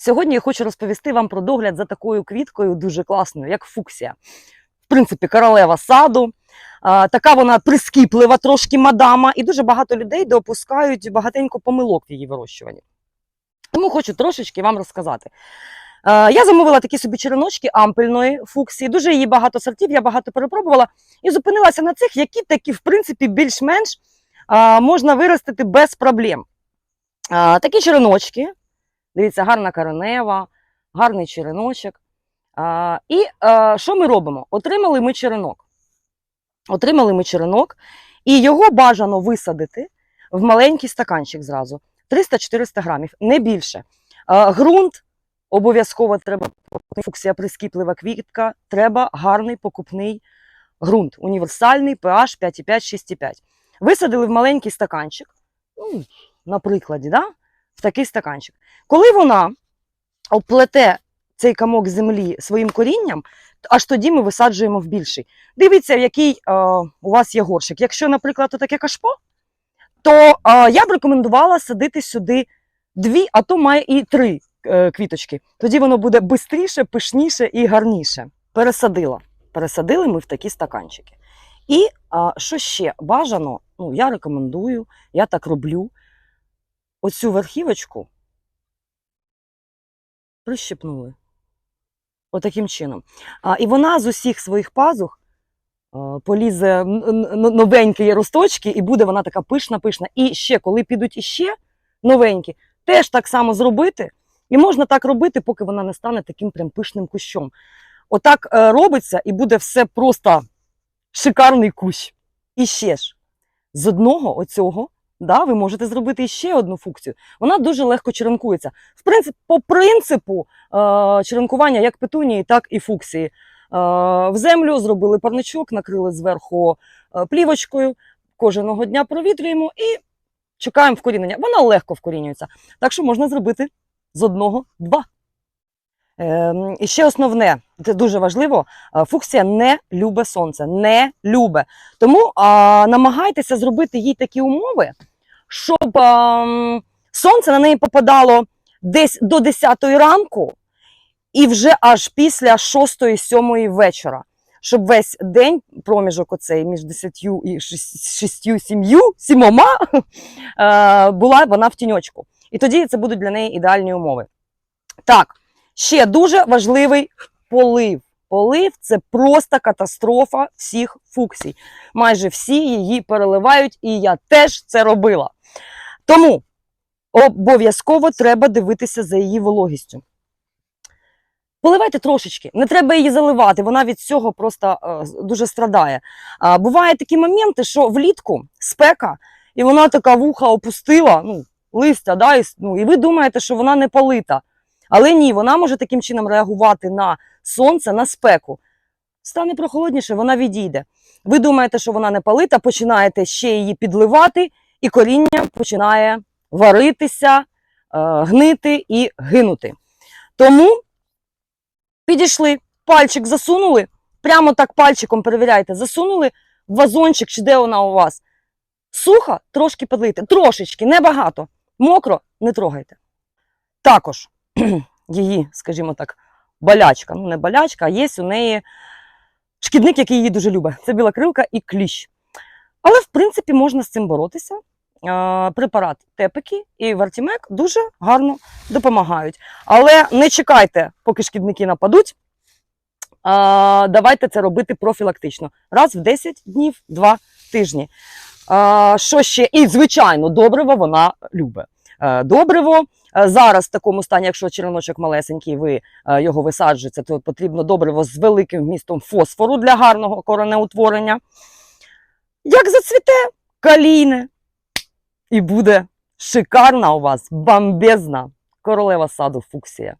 Сьогодні я хочу розповісти вам про догляд за такою квіткою дуже класною, як фуксія. В принципі, королева саду. Така вона прискіплива, трошки мадама, і дуже багато людей допускають багатенько помилок в її вирощуванні. Тому хочу трошечки вам розказати. Я замовила такі собі череночки ампельної фуксії. Дуже її багато сортів, я багато перепробувала і зупинилася на цих, які такі, в принципі, більш-менш можна виростити без проблем. Такі череночки. Дивіться, гарна коренева, гарний череночок. А, і а, що ми робимо? Отримали ми черенок. Отримали ми черенок, і його бажано висадити в маленький стаканчик зразу. 300-400 грамів, не більше. А, ґрунт обов'язково треба фуксія прискіплива квітка, треба гарний покупний ґрунт. Універсальний pH 5,5, 6,5. Висадили в маленький стаканчик, ну, на прикладі, да? В такий стаканчик. Коли вона оплете цей камок землі своїм корінням, аж тоді ми висаджуємо в більший. Дивіться, який е, у вас є горщик. Якщо, наприклад, таке кашпо, то е, я б рекомендувала садити сюди дві, а то має і три е, квіточки. Тоді воно буде швидше, пишніше і гарніше. Пересадила. Пересадили ми в такі стаканчики. І а, що ще бажано, ну, я рекомендую, я так роблю. Оцю верхівочку прищепнули. Отаким чином. А, і вона з усіх своїх пазух а, полізе новенькі росточки, і буде вона така пишна-пишна. І ще, коли підуть іще новенькі, теж так само зробити. І можна так робити, поки вона не стане таким прям пишним кущом. Отак е, робиться, і буде все просто шикарний кущ. І ще ж, з одного оцього да, ви можете зробити ще одну функцію. Вона дуже легко черенкується. В принцип, по принципу е, черенкування як петунії, так і фуксії. Е, в землю зробили парничок, накрили зверху е, плівочкою, кожного дня провітрюємо і чекаємо вкорінення. Вона легко вкорінюється. Так що можна зробити з одного два. Ем, і ще основне, це дуже важливо, е, фуксія не любе сонце, не любе. Тому а, намагайтеся зробити їй такі умови, щоб а, сонце на неї попадало десь до 10 ранку і вже аж після 6-7 вечора. Щоб весь день, проміжок оцей між 10 і 6, 7, 7 е, була вона в тіньочку. І тоді це будуть для неї ідеальні умови. Так, ще дуже важливий полив. Полив це просто катастрофа всіх фуксій. Майже всі її переливають, і я теж це робила. Тому обов'язково треба дивитися за її вологістю. Поливайте трошечки, не треба її заливати, вона від цього просто е, дуже страдає. А, бувають такі моменти, що влітку спека, і вона така вуха опустила, ну, листя, да, і, ну, і ви думаєте, що вона не полита. Але ні, вона може таким чином реагувати на сонце, на спеку. Стане прохолодніше, вона відійде. Ви думаєте, що вона не палита, починаєте ще її підливати, і коріння починає варитися, е, гнити і гинути. Тому підійшли, пальчик засунули, прямо так пальчиком перевіряйте, засунули в вазончик, чи де вона у вас. Сухо, трошки подлийте, трошечки, небагато. Мокро не трогайте. Також її, скажімо так, болячка. Ну, не болячка, а є у неї шкідник, який її дуже любить. Це білокрилка і кліщ. Але, в принципі, можна з цим боротися. Препарат тепики і вартімек дуже гарно допомагають. Але не чекайте, поки шкідники нападуть. Давайте це робити профілактично. Раз в 10 днів, 2 тижні. Що ще? І, звичайно, добриво вона любить. Е, Добриво Е, Зараз в такому стані, якщо череночок малесенький, ви е, його висаджуєте, то потрібно добриво з великим вмістом фосфору для гарного коронеутворення. Як зацвіте калійне, і буде шикарна у вас бомбезна королева саду фуксія.